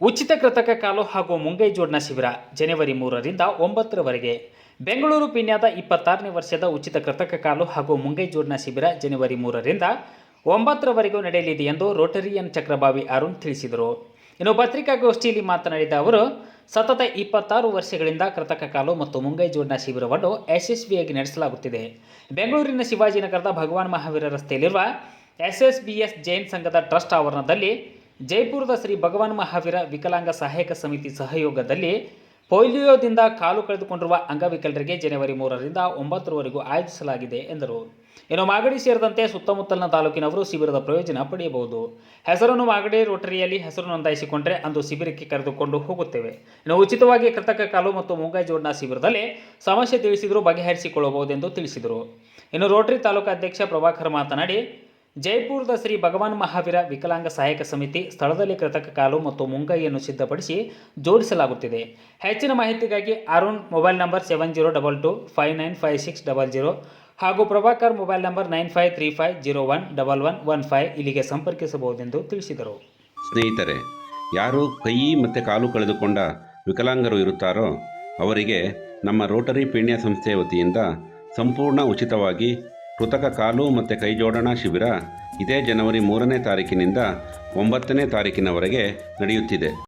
ಉಚಿತ ಕೃತಕ ಕಾಲು ಹಾಗೂ ಮುಂಗೈ ಜೋಡ್ನ ಶಿಬಿರ ಜನವರಿ ಮೂರರಿಂದ ಒಂಬತ್ತರವರೆಗೆ. ಬೆಂಗಳೂರು ಪಿನ್ಯಾದ ಇಪ್ಪತ್ತಾರನೇ ವರ್ಷದ ಉಚಿತ ಕೃತಕ ಕಾಲು ಹಾಗೂ ಮುಂಗೈ ಜೋಡ್ನ ಶಿಬಿರ ಜನವರಿ ಮೂರರಿಂದ ಒಂಬತ್ತರವರೆಗೂ ನಡೆಯಲಿದೆ ಎಂದು ರೋಟರಿಯನ್ ಚಕ್ರಬಾವಿ ಅರುಣ್ ತಿಳಿಸಿದರು. ಇನ್ನು ಪತ್ರಿಕಾಗೋಷ್ಠಿಯಲ್ಲಿ ಮಾತನಾಡಿದ ಅವರು, ಸತತ ಇಪ್ಪತ್ತಾರು ವರ್ಷಗಳಿಂದ ಕೃತಕ ಕಾಲು ಮತ್ತು ಮುಂಗೈ ಜೋಡ್ನ ಶಿಬಿರವನ್ನು ಯಶಸ್ವಿಯಾಗಿ ನಡೆಸಲಾಗುತ್ತಿದೆ. ಬೆಂಗಳೂರಿನ ಶಿವಾಜಿನಗರದ ಭಗವಾನ್ ಮಹಾವೀರ ರಸ್ತೆಯಲ್ಲಿರುವ ಎಸ್ಎಸ್ಬಿಎಸ್ ಜೈನ್ ಸಂಘದ ಟ್ರಸ್ಟ್ ಆವರಣದಲ್ಲಿ ಜೈಪುರದ ಶ್ರೀ ಭಗವಾನ್ ಮಹಾವೀರ ವಿಕಲಾಂಗ ಸಹಾಯಕ ಸಮಿತಿ ಸಹಯೋಗದಲ್ಲಿ ಪೋಲಿಯೋದಿಂದ ಕಾಲು ಕಳೆದುಕೊಂಡಿರುವ ಅಂಗವಿಕಲರಿಗೆ ಜನವರಿ ಮೂರರಿಂದ ಒಂಬತ್ತರವರೆಗೂ ಆಯೋಜಿಸಲಾಗಿದೆ ಎಂದರು. ಇನ್ನು ಮಾಗಡಿ ಸೇರಿದಂತೆ ಸುತ್ತಮುತ್ತಲಿನ ತಾಲೂಕಿನವರು ಶಿಬಿರದ ಪ್ರಯೋಜನ ಪಡೆಯಬಹುದು. ಹೆಸರನ್ನು ಮಾಗಡಿ ರೋಟರಿಯಲ್ಲಿ ಹೆಸರು ನೋಂದಾಯಿಸಿಕೊಂಡರೆ ಅಂದು ಶಿಬಿರಕ್ಕೆ ಕರೆದುಕೊಂಡು ಹೋಗುತ್ತೇವೆ. ಇನ್ನು ಉಚಿತವಾಗಿ ಕೃತಕ ಕಾಲು ಮತ್ತು ಮುಂಗೈ ಜೋಡ್ನ ಶಿಬಿರದಲ್ಲಿ ಸಮಸ್ಯೆ ತಿಳಿಸಿದರೂ ಬಗೆಹರಿಸಿಕೊಳ್ಳಬಹುದೆಂದು ತಿಳಿಸಿದರು. ಇನ್ನು ರೋಟರಿ ತಾಲೂಕು ಅಧ್ಯಕ್ಷ ಪ್ರಭಾಕರ್ ಮಾತನಾಡಿ ಜೈಪುರದ ಶ್ರೀ ಭಗವಾನ್ ಮಹಾವೀರ ವಿಕಲಾಂಗ ಸಹಾಯಕ ಸಮಿತಿ ಸ್ಥಳದಲ್ಲಿ ಕೃತಕ ಕಾಲು ಮತ್ತು ಮುಂಗೈಯನ್ನು ಸಿದ್ಧಪಡಿಸಿ ಜೋಡಿಸಲಾಗುತ್ತಿದೆ. ಹೆಚ್ಚಿನ ಮಾಹಿತಿಗಾಗಿ Arun mobile number seven zero double two five nine five six double zero ಹಾಗೂ Prabhakar mobile number nine five three five zero one double one one five ಇಲ್ಲಿಗೆ ಸಂಪರ್ಕಿಸಬಹುದೆಂದು ತಿಳಿಸಿದರು. ಸ್ನೇಹಿತರೆ, ಯಾರು ಕೈ ಮತ್ತು ಕಾಲು ಕಳೆದುಕೊಂಡ ವಿಕಲಾಂಗರು ಇರುತ್ತಾರೋ ಅವರಿಗೆ ನಮ್ಮ ರೋಟರಿ ಪೀಣ್ಯ ಸಂಸ್ಥೆಯ ವತಿಯಿಂದ ಸಂಪೂರ್ಣ ಉಚಿತವಾಗಿ ಕೃತಕ ಕಾಲು ಮತ್ತು ಕೈಜೋಡಣಾ ಶಿಬಿರ ಇದೇ ಜನವರಿ ಮೂರನೇ ತಾರೀಕಿನಿಂದ ಒಂಬತ್ತನೇ ತಾರೀಕಿನವರೆಗೆ ನಡೆಯುತ್ತಿದೆ.